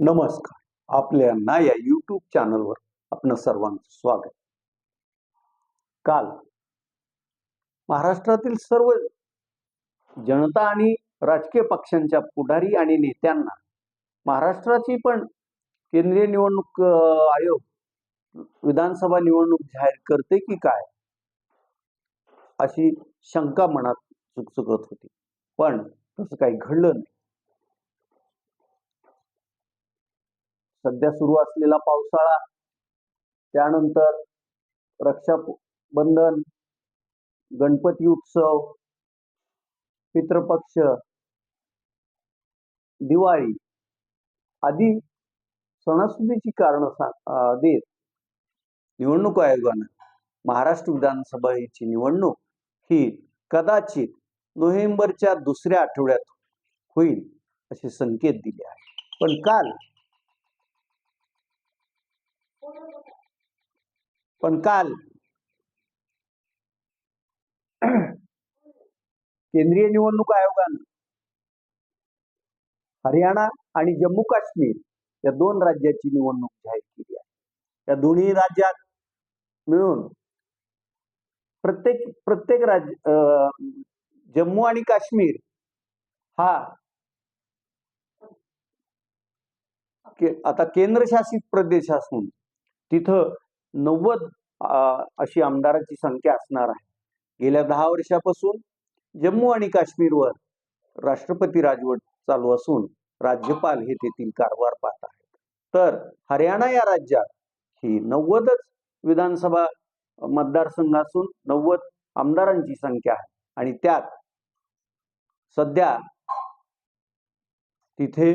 नमस्कार. आपल्या या यूट्यूब चॅनलवर आपलं सर्वांचं स्वागत. काल महाराष्ट्रातील सर्व जनता आणि राजकीय पक्षांच्या पुढारी आणि नेत्यांना महाराष्ट्राची पण केंद्रीय निवडणूक आयोग विधानसभा निवडणूक जाहीर करते की काय? अशी शंका मनात चुकचुकत होती. पण तसं काही घडलं नाही. सध्या सुरू असलेला पावसाळा त्यानंतर रक्षाबंधन गणपती उत्सव पितृपक्ष दिवाळी आदी सणासुदीची कारणं देत निवडणूक आयोगानं महाराष्ट्र विधानसभेची निवडणूक ही कदाचित नोव्हेंबरच्या दुसऱ्या आठवड्यात होईल असे संकेत दिले आहे पण काल पण काल केंद्रीय निवडणूक आयोगानं हरियाणा आणि जम्मू काश्मीर या दोन राज्याची निवडणूक जाहीर केली आहे. या दोन्ही राज्यात मिळून प्रत्येक प्रत्येक राज्य अं, जम्मू आणि काश्मीर हा के- आता केंद्रशासित प्रदेश असून तिथं नव्वद अशी आमदारांची संख्या असणार आहे. गेल्या दहा वर्षापासून जम्मू आणि काश्मीरवर राष्ट्रपती राजवट चालू असून राज्यपाल हे तेथील कारभार पाहत आहेत. तर हरियाणा या राज्यात ही नव्वदच विधानसभा मतदारसंघ असून नव्वद आमदारांची संख्या आहे. आणि त्यात सध्या तिथे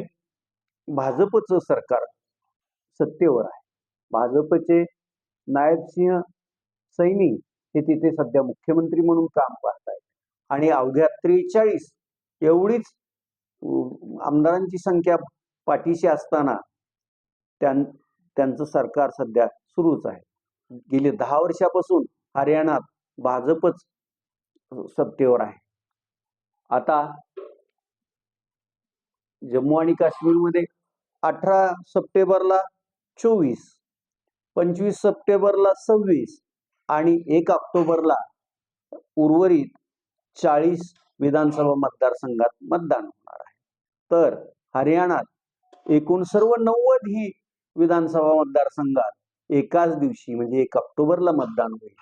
भाजपचं सरकार सत्तेवर आहे. भाजपचे नायबसिंह सैनी हे तिथे सध्या मुख्यमंत्री म्हणून काम पाहत आहेत आणि अवघ्या त्रेचाळीस एवढीच आमदारांची संख्या पाठीशी असताना त्यां त्यांचं सरकार सध्या सुरूच आहे. गेले दहा वर्षापासून हरियाणात भाजपच सत्तेवर आहे. आता जम्मू आणि काश्मीरमध्ये अठरा सप्टेंबरला चोवीस पंचवीस सप्टेंबरला सव्वीस आणि एक ऑक्टोबरला उर्वरित चाळीस विधानसभा मतदारसंघात मतदान होणार आहे. तर हरियाणात एकूण सर्व नव्वद ही विधानसभा मतदारसंघात एकाच दिवशी म्हणजे एक ऑक्टोबरला मतदान होईल.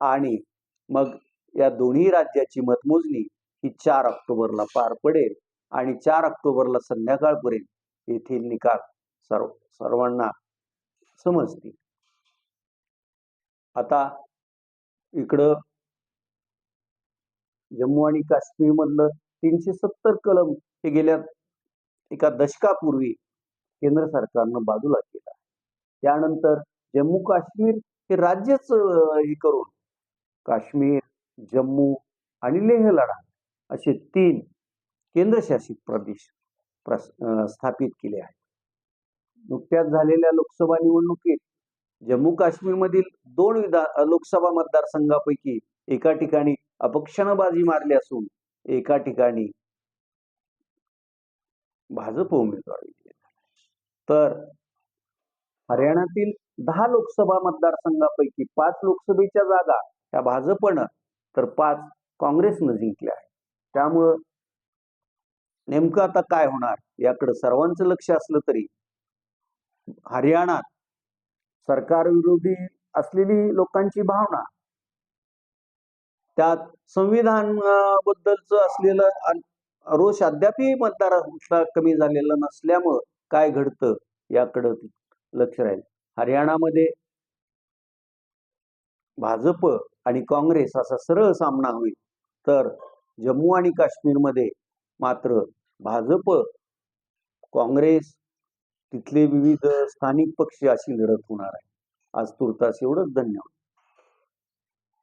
आणि मग या दोन्ही राज्याची मतमोजणी ही चार ऑक्टोबरला पार पडेल आणि चार ऑक्टोबरला संध्याकाळपर्यंत येथील निकाल सर्व सर्वांना समजतील. आता इकडं जम्मू आणि काश्मीर मधलं तीनशे सत्तर कलम हे गेल्या एका दशकापूर्वी केंद्र सरकारनं बाजूला केला. त्यानंतर जम्मू काश्मीर हे राज्यच हे करून काश्मीर जम्मू आणि लेह लडाख असे तीन केंद्रशासित प्रदेश प्रस- स्थापित केले आहेत. नुकत्याच झालेल्या लोकसभा निवडणुकीत जम्मू काश्मीरमधील दोन विधा लोकसभा मतदारसंघापैकी एका ठिकाणी अपक्षानं बाजी मारली असून एका ठिकाणी भाजप उमेदवार तर हरियाणातील दहा लोकसभा मतदारसंघापैकी पाच लोकसभेच्या जागा त्या भाजपनं तर पाच काँग्रेसनं जिंकल्या आहेत. त्यामुळं नेमकं आता काय होणार याकडे सर्वांचं लक्ष असलं तरी हरियाणात सरकारविरोधी असलेली लोकांची भावना. त्यात संविधान बद्दलच बद्दलचं असलेलं रोष अद्यापही मतदारांचा कमी झालेला नसल्यामुळं काय घडतं याकडं लक्ष राहील. हरियाणामध्ये भाजप आणि काँग्रेस असा सरळ सामना होईल तर जम्मू आणि काश्मीरमध्ये मात्र भाजप काँग्रेस तिथले विविध स्थानिक पक्ष अशी लढत होणार आहे. आज तुर्तास एवढंच धन्यवाद.